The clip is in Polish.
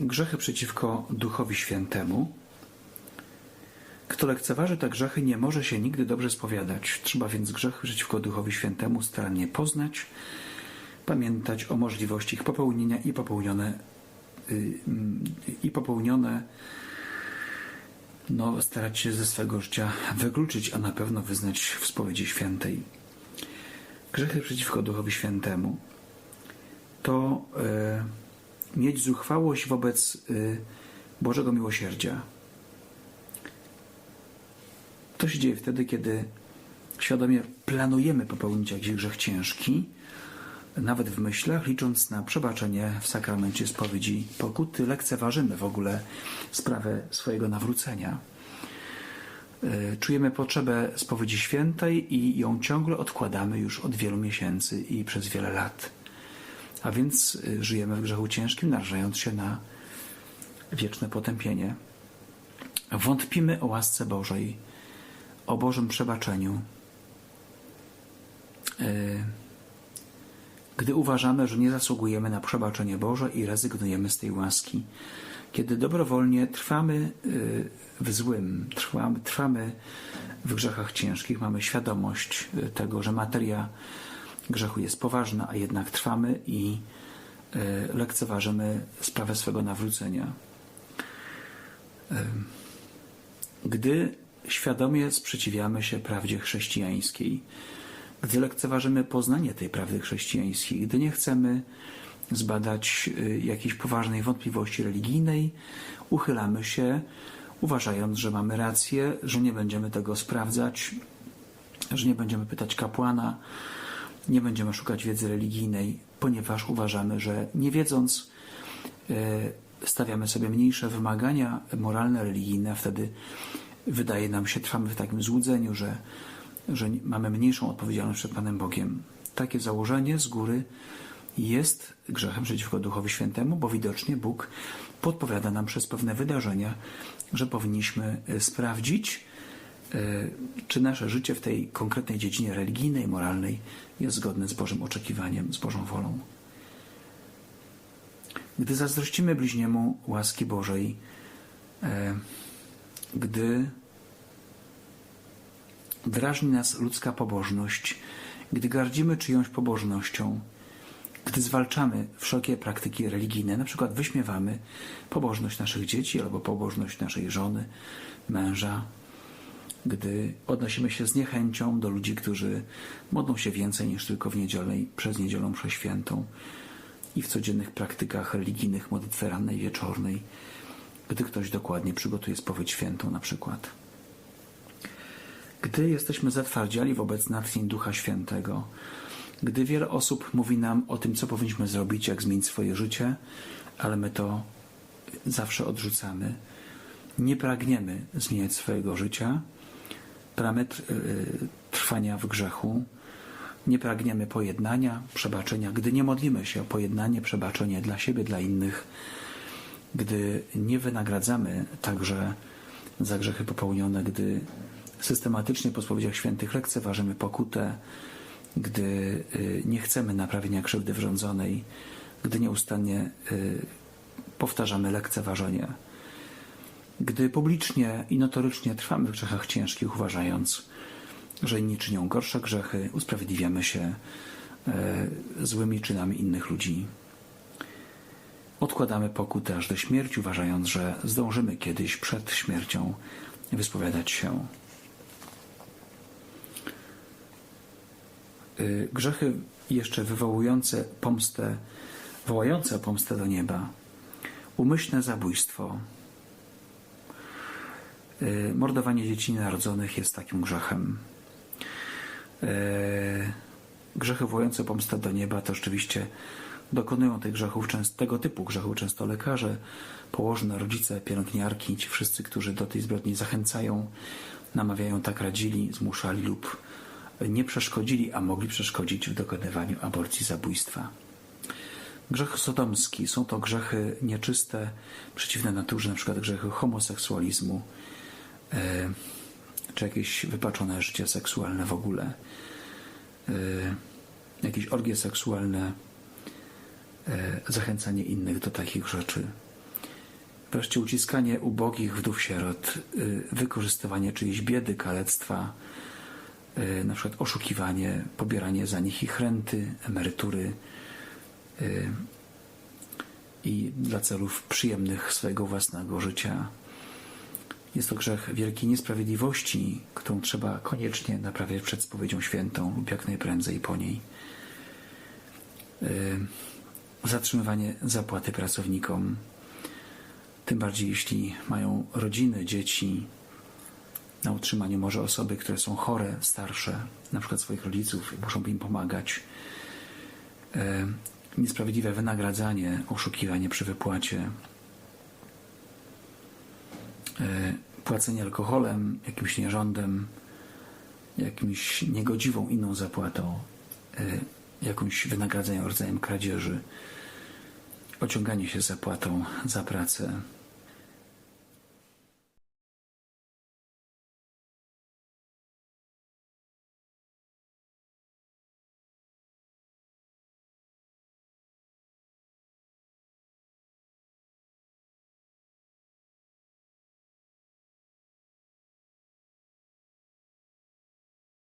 grzechy przeciwko Duchowi Świętemu. Kto lekceważy te grzechy, nie może się nigdy dobrze spowiadać. Trzeba więc grzechy przeciwko Duchowi Świętemu starannie poznać, pamiętać o możliwości ich popełnienia i popełnione, y, mm, i popełnione no, starać się ze swego życia wykluczyć, a na pewno wyznać w spowiedzi świętej. Grzechy przeciwko Duchowi Świętemu to e, mieć zuchwałość wobec e, Bożego Miłosierdzia. To się dzieje wtedy, kiedy świadomie planujemy popełnić jakiś grzech ciężki, nawet w myślach, licząc na przebaczenie w sakramencie spowiedzi pokuty, lekceważymy w ogóle sprawę swojego nawrócenia. E, Czujemy potrzebę spowiedzi świętej i ją ciągle odkładamy już od wielu miesięcy i przez wiele lat. A więc y, żyjemy w grzechu ciężkim, narażając się na wieczne potępienie. Wątpimy o łasce Bożej, o Bożym przebaczeniu. Y, Gdy uważamy, że nie zasługujemy na przebaczenie Boże i rezygnujemy z tej łaski. Kiedy dobrowolnie trwamy y, w złym, trwamy, trwamy w grzechach ciężkich, mamy świadomość tego, że materia grzechu jest poważna, a jednak trwamy i y, lekceważymy sprawę swego nawrócenia. Gdy świadomie sprzeciwiamy się prawdzie chrześcijańskiej, gdy lekceważymy poznanie tej prawdy chrześcijańskiej, gdy nie chcemy zbadać y, jakiejś poważnej wątpliwości religijnej, uchylamy się, uważając, że mamy rację, że nie będziemy tego sprawdzać, że nie będziemy pytać kapłana, nie będziemy szukać wiedzy religijnej, ponieważ uważamy, że nie wiedząc, y, stawiamy sobie mniejsze wymagania moralne, religijne, wtedy wydaje nam się, trwamy w takim złudzeniu, że, że mamy mniejszą odpowiedzialność przed Panem Bogiem. Takie założenie z góry jest grzechem przeciwko Duchowi Świętemu, bo widocznie Bóg podpowiada nam przez pewne wydarzenia, że powinniśmy e, sprawdzić, e, czy nasze życie w tej konkretnej dziedzinie religijnej, moralnej jest zgodne z Bożym oczekiwaniem, z Bożą wolą. Gdy zazdrościmy bliźniemu łaski Bożej, e, gdy drażni nas ludzka pobożność, gdy gardzimy czyjąś pobożnością, gdy zwalczamy wszelkie praktyki religijne, na przykład wyśmiewamy pobożność naszych dzieci albo pobożność naszej żony, męża, gdy odnosimy się z niechęcią do ludzi, którzy modlą się więcej niż tylko w niedzielę i przez niedzielę przeświętą i w codziennych praktykach religijnych modlitwy rannej, wieczornej, gdy ktoś dokładnie przygotuje spowiedź świętą na przykład. Gdy jesteśmy zatwardziali wobec natchnień Ducha Świętego, gdy wiele osób mówi nam o tym, co powinniśmy zrobić, jak zmienić swoje życie, ale my to zawsze odrzucamy, nie pragniemy zmieniać swojego życia, pramy tr- y, trwania w grzechu, nie pragniemy pojednania, przebaczenia, gdy nie modlimy się o pojednanie, przebaczenie dla siebie, dla innych, gdy nie wynagradzamy także za grzechy popełnione, gdy systematycznie po spowiedziach świętych lekceważymy pokutę, gdy y, nie chcemy naprawienia krzywdy wyrządzonej, gdy nieustannie y, powtarzamy lekceważenie, gdy publicznie i notorycznie trwamy w grzechach ciężkich, uważając, że inni czynią gorsze grzechy, usprawiedliwiamy się y, złymi czynami innych ludzi. Odkładamy pokutę aż do śmierci, uważając, że zdążymy kiedyś przed śmiercią wyspowiadać się. Y, Grzechy jeszcze wywołujące pomstę, wołające pomstę do nieba, umyślne zabójstwo, mordowanie dzieci nienarodzonych jest takim grzechem. Y, Grzechy wołające pomstę do nieba to rzeczywiście dokonują tych grzechów, tego typu grzechów często lekarze, położne, rodzice, pielęgniarki, ci wszyscy, którzy do tej zbrodni zachęcają, namawiają, tak radzili, zmuszali lub nie przeszkodzili, a mogli przeszkodzić w dokonywaniu aborcji zabójstwa. Grzech sodomski są to grzechy nieczyste, przeciwne naturze, na przykład grzechy homoseksualizmu, e, czy jakieś wypaczone życie seksualne w ogóle, e, jakieś orgie seksualne, e, zachęcanie innych do takich rzeczy. Wreszcie uciskanie ubogich wdów sierot, wykorzystywanie czyjejś biedy, kalectwa, na przykład oszukiwanie, pobieranie za nich ich renty, emerytury i dla celów przyjemnych swojego własnego życia. Jest to grzech wielkiej niesprawiedliwości, którą trzeba koniecznie naprawiać przed spowiedzią świętą lub jak najprędzej po niej. Y, Zatrzymywanie zapłaty pracownikom, tym bardziej jeśli mają rodziny, dzieci, na utrzymaniu może osoby, które są chore, starsze, na przykład swoich rodziców i muszą im pomagać. E, Niesprawiedliwe wynagradzanie, oszukiwanie przy wypłacie, płacenie alkoholem, jakimś nierządem, jakimś niegodziwą inną zapłatą, e, jakimś wynagradzeniem rodzajem kradzieży, ociąganie się zapłatą za pracę,